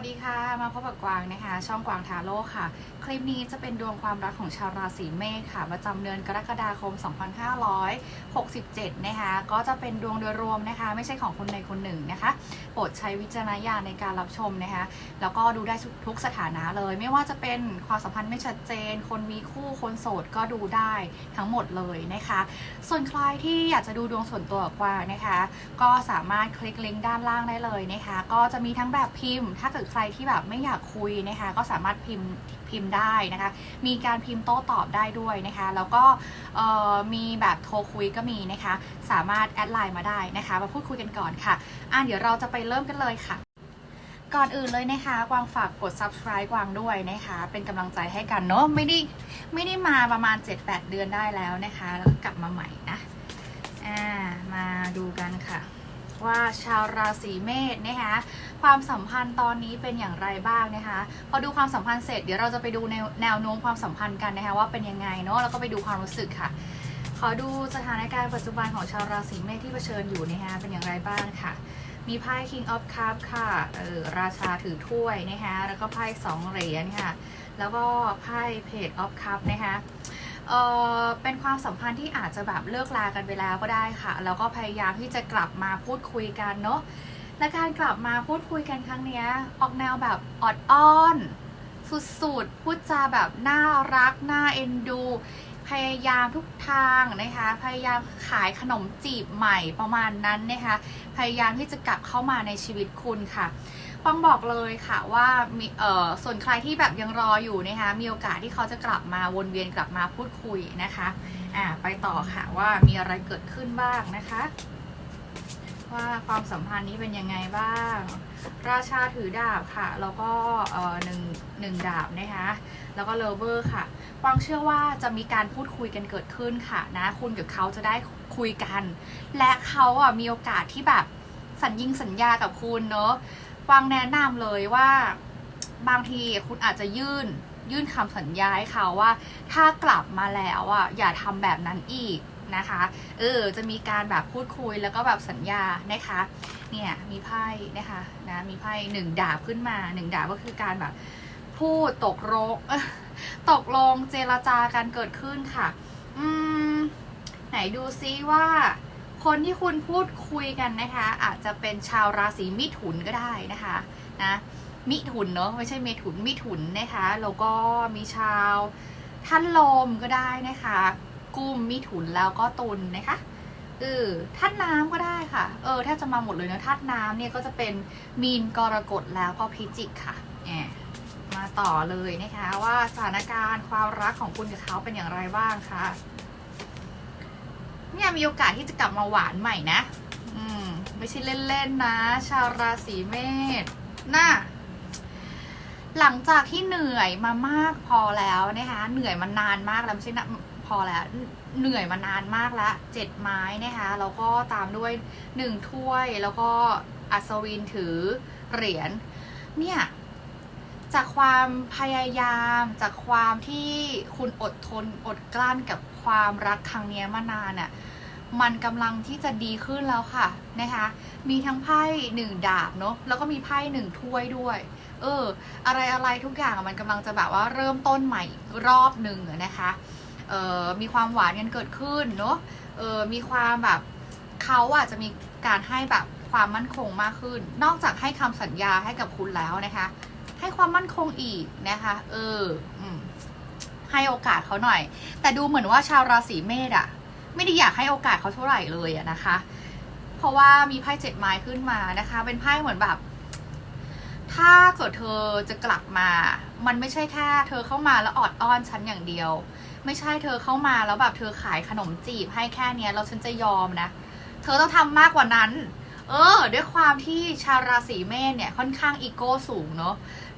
วัสดีค่ะ มาพบกับกวางนะคะ ช่องกวางทาโร่ค่ะ คลิปนี้จะเป็นดวงความรักของชาวราศีเมษค่ะ ประจำเดือนกรกฎาคม 2567 นะคะ ก็จะเป็นดวงโดยรวมนะคะ ไม่ใช่ของคนใดคนหนึ่งนะคะ โปรดใช้วิจารณญาณในการรับชมนะคะ แล้วก็ดูได้ทุกสถานะเลย ไม่ว่าจะเป็นความสัมพันธ์ไม่ชัดเจน คนมีคู่คนโสดก็ดูได้ทั้งหมดเลยนะคะ ส่วนใครที่อยากจะดูดวงส่วนตัวกับกวางนะคะ ก็สามารถคลิกลิงก์ด้านล่างได้เลยนะคะ ก็จะมีทั้งแบบพิมพ์ถ้าเกิดใครที่แบบไม่อยากคุยนะคะก็สามารถพิมพ์พิมพ์ได้นะคะ มีการพิมพ์โต้ตอบได้ด้วยนะคะ แล้วก็มีแบบโทรคุยก็มีนะคะ สามารถแอดไลน์มาได้นะคะ มาพูดคุยกันก่อนค่ะ อะเดี๋ยวเราจะไปเริ่มกันเลยค่ะก่อนอื่นเลยนะคะกวางฝากกด subscribe กวางด้วยนะคะ เป็นกำลังใจให้กันเนาะไม่ได้ไม่ได้มาประมาณ 7-8 เดือนได้แล้วนะคะ แล้วก็กลับมาใหม่นะอ่ามาดูกันค่ะ ว่าชาวราศีเมษนะคะความสัมพันธ์ตอนนี้เป็นอย่างไรบ้างนะคะพอดูความสัมพันธ์เสร็จเดี๋ยวเราจะไปดูแนวแนวโน้มความสัมพันธ์กันนะคะว่าเป็นยังไงเนาะแล้วก็ไปดูความรู้สึกค่ะ ขอดูสถานการณ์ปัจจุบันของชาวราศีเมษที่เผชิญอยู่นะคะเป็นอย่างไรบ้างค่ะ มีไพ่ King of Cups ค่ะเออราชาถือถ้วยนะคะแล้วก็ไพ่สองเหรียญค่ะแล้วก็ไพ่ Page of cup นะคะ เออเป็นความสัมพันธ์ที่อาจจะแบบเลิกลากันไปแล้วก็ได้ค่ะ แล้วก็พยายามที่จะกลับมาพูดคุยกันเนาะและการกลับมาพูดคุยกันครั้งนี้ออกแนวแบบออดอ้อน สุดๆพูดจาแบบน่ารักน่าเอ็นดู พยายามทุกทางนะคะ พยายามขายขนมจีบใหม่ประมาณนั้นนะคะ พยายามที่จะกลับเข้ามาในชีวิตคุณค่ะ ป้องบอกเลยค่ะว่ามีเอ่อส่วนใครที่แบบยังรออยู่นะคะมีโอกาสที่เขาจะกลับมาวนเวียนกลับมาพูดคุยนะคะอ่าไปต่อค่ะว่ามีอะไรเกิดขึ้นบ้างนะคะ ว่าความสัมพันธ์นี้เป็นยังไงบ้าง ราชาถือดาบค่ะ แล้วก็เอ่อหนึ่งหนึ่งดาบนะคะแล้วก็เลเวอร์ค่ะกวางเชื่อว่าจะมีการพูดคุยกันเกิดขึ้นค่ะนะคุณกับเขาจะได้คุยกัน และเขาอะมีโอกาสที่แบบสัญญิงสัญญากับคุณเนอะ กวางแนะนำเลยว่าบางทีคุณอาจจะยื่นยื่นคำสัญญาให้เขาว่า ถ้ากลับมาแล้วอะอย่าทำแบบนั้นอีกนะคะเออจะมีการแบบพูดคุยแล้วก็แบบสัญญานะคะเนี่ยมีไพ่นะคะนะมีไพ่หนึ่งดาบขึ้นมาหนึ่งดาบก็คือการแบบพูดตกลงเอ้อตกลงเจรจากันเกิดขึ้นค่ะ อืมไหนดูซิว่า คนที่คุณพูดคุยกันนะคะ อาจจะเป็นชาวราศีมิถุนก็ได้นะคะนะมิถุนเนอะไม่ใช่เมถุนมิถุนนะคะแล้วก็มีชาวท่านลมก็ได้นะคะ กุมมิถุนแล้วก็ตุลนะคะเออธาตุน้ำก็ได้ค่ะ เออแทบจะมาหมดเลยนะธาตุน้ำเนี่ยก็จะเป็นมีนกรกฎแล้วก็พิจิกค่ะแอบมาต่อเลยนะคะว่าสถานการณ์ความรักของคุณกับเขาเป็นอย่างไรบ้างคะ เนี่ยมีโอกาสที่จะกลับมาหวานใหม่นะ อืม ไม่ใช่เล่นๆนะ ชาวราศีเมษน่ะหลังจากที่เหนื่อยมามากพอแล้วนะคะ เหนื่อยมานานมากแล้วไม่ใช่นะพอแล้ว เหนื่อยมานานมากแล้วเจ็ดไม้นะคะแล้วก็ตามด้วยหนึ่งถ้วยแล้วก็อัศวินถือเหรียญเนี่ยจากความพยายามจากความที่คุณอดทนอดกลั้นกับ ความรักครั้งนี้มานานอะ่ะมันกำลังที่จะดีขึ้นแล้วค่ะนะคะ มีทั้งไพ่หนึ่งดาบเนาะแล้วก็มีไพ่หนึ่งถ้วยด้วย เออ อะไรอะไรทุกอย่างมันกำลังจะแบบว่าเริ่มต้นใหม่รอบหนึ่งนะคะเออมีความหวานกันเกิดขึ้นเนาะเออมีความแบบเขาอาจจะมีการให้แบบความมั่นคงมากขึ้น นอกจากให้คำสัญญาให้กับคุณแล้วนะคะ ให้ความมั่นคงอีกนะคะ เอออ ให้โอกาสเขาหน่อย แต่ดูเหมือนว่าชาวราศีเมษอะไม่ได้อยากให้โอกาสเขาเท่าไหร่เลยอะนะคะ เพราะว่ามีไพ่เจ็ดไม้ขึ้นมานะคะ เป็นไพ่เหมือนแบบ ถ้าเกิดเธอจะกลับมา มันไม่ใช่แค่ เธอเข้ามาแล้วออดอ้อนฉันอย่างเดียว ไม่ใช่เธอเข้ามาแล้วแบบเธอขายขนมจีบให้แค่เนี้ยแล้วฉันจะยอมนะ เธอต้องทำมากกว่านั้น เออ ด้วยความที่ชาวราศีเมษเนี่ยค่อนข้างอีโก้สูงเนาะ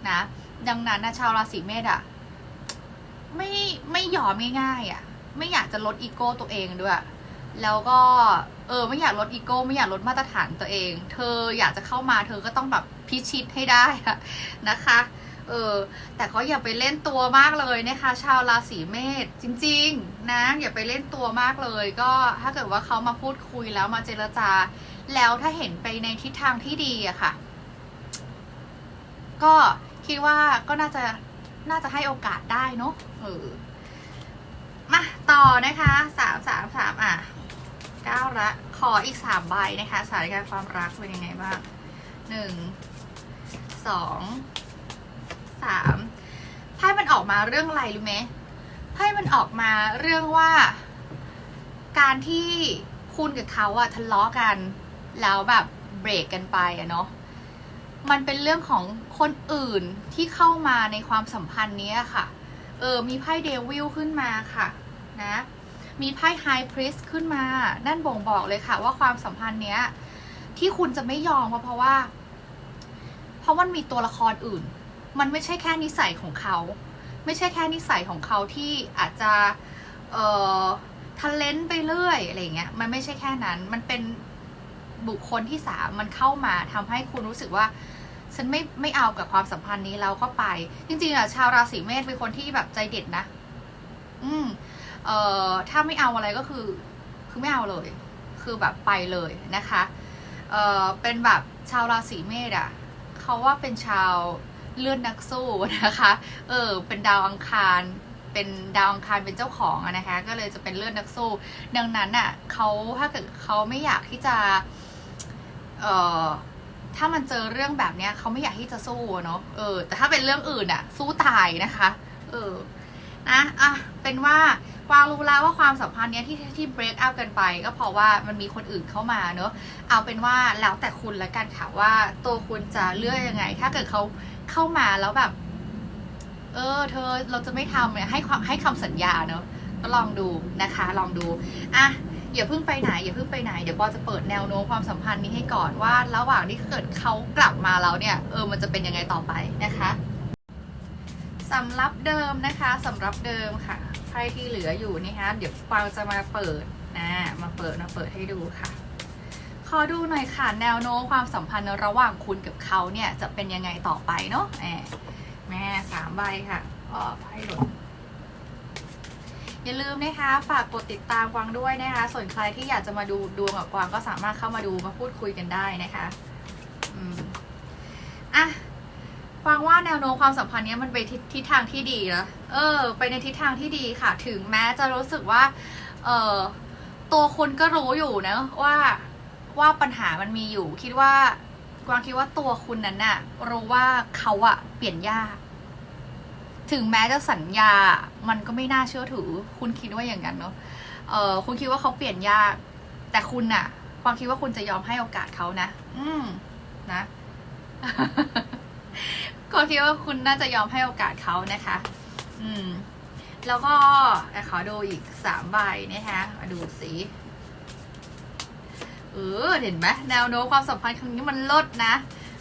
นะ ดังนั้นนะชาวราศีเมษอะ ไม่ไม่ยอมง่ายๆอะไม่อยากจะลดอีโก้ตัวเองด้วย แล้วก็เออไม่อยากลดอีโก้ไม่อยากลดมาตรฐานตัวเอง เธออยากจะเข้ามาเธอก็ต้องแบบพิชิตให้ได้นะคะเออแต่ก็อย่าไปเล่นตัวมากเลยนะคะ ชาวราศีเมษจริง ๆ นะ อย่าไปเล่นตัวมากเลย ก็ถ้าเกิดว่าเขามาพูดคุยแล้วมาเจรจา แล้วถ้าเห็นไปในทิศทางที่ดีอะค่ะ ก็คิดว่าก็น่าจะ น่าจะให้โอกาสได้เนาะเออมาต่อนะคะสามสามสามอะเก้าละ ขออีกสามใบนะคะสถานการณ์ความรักเป็นยังไงบ้างหนึ่งสองสามไพ่มันออกมาเรื่องอะไรรู้ไหมไพ่มันออกมาเรื่องว่า การที่คุณกับเขาอะทะเลาะกัน แล้วแบบเบรกกันไปอะเนาะ มันเป็นเรื่องของคนอื่นที่เข้ามาในความสัมพันธ์นี้ค่ะ เออ มีไพ่เดวิลขึ้นมาค่ะ นะ มีไพ่ไฮพริสขึ้นมา นั่นบ่งบอกเลยค่ะ ว่าความสัมพันธ์เนี้ย ที่คุณจะไม่ยอมเพราะเพราะว่า เพราะมันมีตัวละครอื่น มันไม่ใช่แค่นิสัยของเขา ไม่ใช่แค่นิสัยของเขาที่อาจจะ เอ่อทะเลนไปเรื่อยอะไรเงี้ย มันไม่ใช่แค่นั้น มันเป็น บุคคลที่สามมันเข้ามาทำให้คุณรู้สึกว่า ฉันไม่ไม่เอากับความสัมพันธ์นี้แล้วก็ไป จริงๆอะชาวราศีเมษเป็นคนที่แบบใจเด็ดนะ อืมเอ่อถ้าไม่เอาอะไรก็คือ คือไม่เอาเลย คือแบบไปเลยนะคะเอ่อเป็นแบบชาวราศีเมษอะเขาว่าเป็นชาวเลือดนักสู้นะคะ เออ เป็นดาวอังคารเป็นดาวอังคารเป็นเจ้าของนะคะ ก็เลยจะเป็นเลือดนักสู้ ดังนั้นอะเขาถ้าเกิดเขาไม่อยากที่จะ เอ่อถ้ามันเจอเรื่องแบบเนี้ยเขาไม่อยากที่จะสู้เนาะเออ แต่ถ้าเป็นเรื่องอื่นอะสู้ตายนะคะ เออนะอะเป็นว่ากวางรู้แล้วว่าความสัมพันธ์เนี้ยที่ที่ break up กันไป ก็เพราะว่ามันมีคนอื่นเข้ามาเนอะเอาเป็นว่าแล้วแต่คุณละกันค่ะว่าตัวคุณจะเลือกยังไง ถ้าเกิดเขาเข้ามาแล้วแบบ เออ เธอเราจะไม่ทำเนี่ยให้ความให้คำสัญญาเนอะก็ลองดูนะคะ ลองดูอะ อย่าเพิ่งไปไหนอย่าเพิ่งไปไหนเดี๋ยวปอจะเปิดแนวโน้มความสัมพันธ์นี้ให้ก่อนว่า ระหว่างที่เกิดเขากลับมาแล้วเนี่ยเออมันจะเป็นยังไงต่อไปนะคะสำรับเดิมนะคะสำรับเดิมค่ะไพ่ที่เหลืออยู่นะคะเดี๋ยวปาจะมาเปิดนะมาเปิดมาเปิดให้ดูค่ะ ขอดูหน่อยค่ะแนวโน้มความสัมพันธ์ระหว่างคุณกับเขาเนี่ยจะเป็นยังไงต่อไปเนาะแหมแม่สามใบค่ะอ๋อไพ่หล่น อย่าลืมนะคะฝากกดติดตามกวางด้วยนะคะ ส่วนใครที่อยากจะมาดูดวงกับกวางก็สามารถเข้ามาดูมาพูดคุยกันได้นะคะอืมอะกวางว่าแนวโน้มความสัมพันธ์เนี้ยมันไปทิศทิศทางที่ดีแล้วเออ ไปในทิศทางที่ดีค่ะ ถึงแม้จะรู้สึกว่า เออตัวคุณก็รู้อยู่นะว่าว่าปัญหามันมีอยู่ คิดว่ากวางคิดว่าตัวคุณนั้นน่ะรู้ว่าเขาอะเปลี่ยนยาก ถึงแม้จะสัญญา มันก็ไม่น่าเชื่อถือ คุณคิดว่าอย่างนั้นเนาะเออคุณคิดว่าเขาเปลี่ยนยาก แต่คุณน่ะความคิดว่าคุณจะยอมให้โอกาสเขานะ อืม นะก็คิดว่าคุณน่าจะยอมให้โอกาสเขานะคะ อืม แล้วก็ขอดูอีกสามใบนะคะมาดูสิเออเห็นไหมแนวโน้มความสัมพันธ์ครั้งนี้มันลดนะ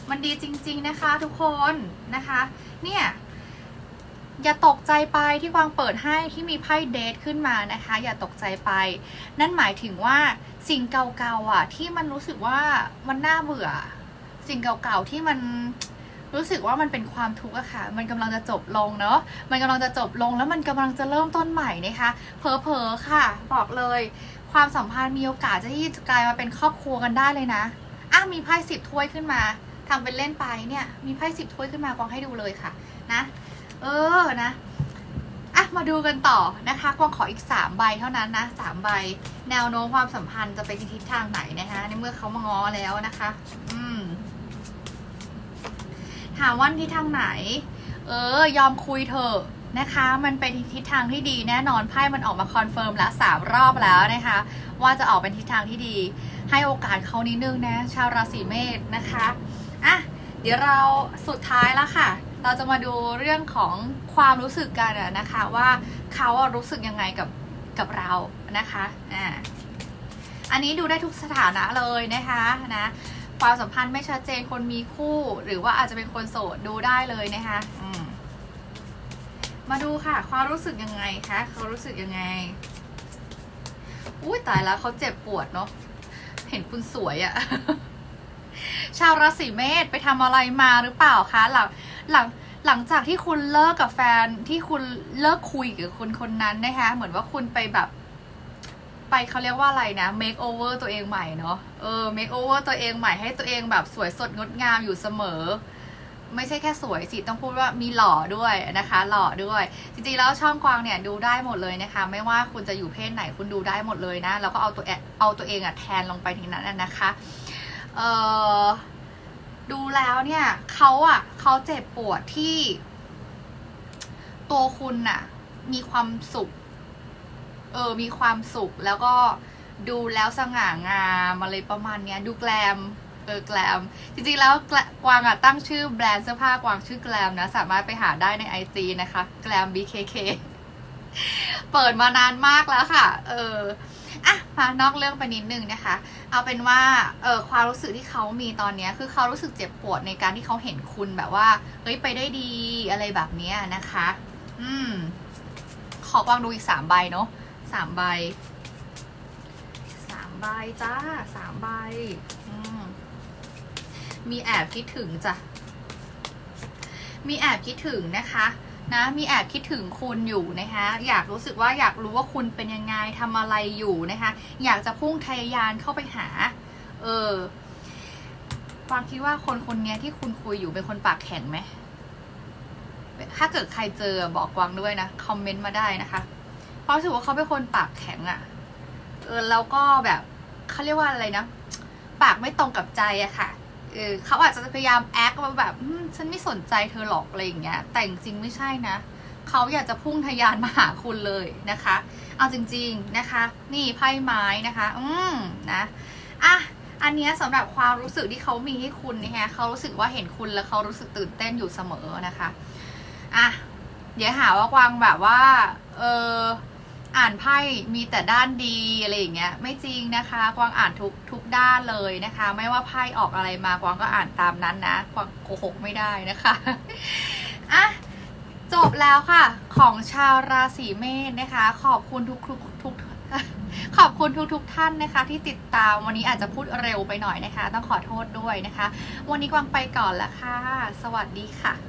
มันดีจริง ๆนะคะ ทุกคนนะคะ เนี่ย อย่าตกใจไปที่วางเปิดให้ที่มีไพ่เดทขึ้นมานะคะ อย่าตกใจไป นั่นหมายถึงว่าสิ่งเก่าๆอะ ที่มันรู้สึกว่ามันน่าเบื่อ สิ่งเก่าๆที่มันรู้สึกว่ามันเป็นความทุกข์อะค่ะ มันกำลังจะจบลงเนาะ มันกำลังจะจบลงแล้วมันกำลังจะเริ่มต้นใหม่นะคะ เผลอๆค่ะ บอกเลย ความสัมพันธ์มีโอกาสจะที่จะกลายมาเป็นครอบครัวกันได้เลยนะอะมีไพ่สิบถ้วยขึ้นมาทำเป็นเล่นไปเนี่ย มีไพ่สิบถ้วยขึ้นมากวางให้ดูเลยค่ะ นะ เออนะอะมาดูกันต่อนะคะกวางขออีกสามใบเท่านั้นนะสามใบ แนวโน้มความสัมพันธ์จะไปในทิศทางไหนนะคะในเมื่อเขามาง้อแล้วนะคะ อืมถามว่าทิศทางไหน เออ ยอมคุยเถอะนะคะ มันเป็นทิศทางที่ดีแน่นอนไพ่มันออกมาคอนเฟิร์มแล้วสามรอบแล้วนะคะ ว่าจะออกเป็นทิศทางที่ดี ให้โอกาสเขานิดนึงนะ ชาวราศีเมษนะคะอะเดี๋ยวเราสุดท้ายแล้วค่ะ เราจะมาดูเรื่องของความรู้สึกกันนะคะว่าเขารู้สึกยังไงกับกับเรานะคะอ่าอันนี้ดูได้ทุกสถานะเลยนะคะนะความสัมพันธ์ไม่ชัดเจนคนมีคู่ หรือว่าอาจจะเป็นคนโสดดูได้เลยนะคะอืมมาดูค่ะ ความรู้สึกยังไงคะเขารู้สึกยังไงอุ้ยตายแล้วเขาเจ็บปวดเนาะเห็นคุณสวยอะชาวราศีเมษไปทำอะไรมาหรือเปล่าคะหลัง หลังหลังจากที่คุณเลิกกับแฟนที่คุณเลิกคุยกับคนคนนั้นนะคะเหมือนว่าคุณไปแบบ ไปเขาเรียกว่าอะไรนะ make over ตัวเองใหม่เนาะเออ make over ตัวเองใหม่ให้ตัวเองแบบสวยสดงดงามอยู่เสมอ ไม่ใช่แค่สวยสิต้องพูดว่ามีหล่อด้วยนะคะ หล่อด้วย จริงๆแล้วช่องกวางเนี่ยดูได้หมดเลยนะคะ ไม่ว่าคุณจะอยู่เพศไหนคุณดูได้หมดเลยนะแล้วก็เอาตัวเองเอาตัวเองอะแทนลงไปทีนั้นนะคะ เออ ดูแล้วเนี่ยเขาอะเขาเจ็บปวดที่ ตัวคุณน่ะ มีความสุข เออ มีความสุขแล้วก็ดูแล้วสง่างามอะไรประมาณเนี้ย ดูแกลมเออแกลมจริงๆแล้วกวางอะตั้งชื่อแบรนด์เสื้อผ้ากวางชื่อแกลมนะ สามารถไปหาได้ใน IG นะคะแกลม BKK เปิดมานานมากแล้วค่ะ เออ อะมานอกเรื่องไปนิดนึงนะคะ เอาเป็นว่าเออความรู้สึกที่เขามีตอนเนี้ยคือเขารู้สึกเจ็บปวดในการที่เขาเห็นคุณแบบว่าเฮ้ยไปได้ดีอะไรแบบเนี้ยนะคะ อืม ขอกวางดูอีกสามใบเนาะสามใบสามใบจ้าสามใบอืมมีแอบคิดถึงจ้ะมีแอบคิดถึงนะคะ นะมีแอบคิดถึงคุณอยู่นะคะอยากรู้สึกว่าอยากรู้ว่าคุณเป็นยังไงทำอะไรอยู่นะคะอยากจะพุ่งทะยานเข้าไปหา เออความคิดว่าคนคนนี้ที่คุณคุยอยู่เป็นคนปากแข็งไหมถ้าเกิดใครเจอบอกกวางด้วยนะคอมเมนต์มาได้นะคะเพราะรู้สึกว่าเขาเป็นคนปากแข็งอะ่ะเออแล้วก็แบบเขาเรียกว่าอะไรนะ ปากไม่ตรงกับใจอะค่ะ เออเขาอาจจะพยายามแอคมาแบบฉันไม่สนใจเธอหรอกอะไรอย่างเงี้ย แต่จริงๆไม่ใช่นะ เขาอยากจะพุ่งทะยานมาหาคุณเลยนะคะ เอาจริง ๆนะคะ นี่ไพ่ไม้นะคะ อืมนะอะอันเนี้ยสำหรับความรู้สึกที่เขามีให้คุณนะคะเขารู้สึกว่าเห็นคุณแล้วเขารู้สึกตื่นเต้นอยู่เสมอนะคะอะเดี๋ยวหาว่ากวางแบบว่า เออ อ่านไพ่มีแต่ด้านดีอะไรอย่างเงี้ยไม่จริงนะคะ กวางอ่านทุกทุกด้านเลยนะคะ ไม่ว่าไพ่ออกอะไรมากวางก็อ่านตามนั้นนะกวางโกหกไม่ได้นะคะอะจบแล้วค่ะ ของชาวราศีเมษนะคะ ขอบคุณทุกทุกทุกขอบคุณทุกทุกๆท่านนะคะ ที่ติดตามวันนี้อาจจะพูดเร็วไปหน่อยนะคะ ต้องขอโทษด้วยนะคะ วันนี้กวางไปก่อนแล้วค่ะ สวัสดีค่ะ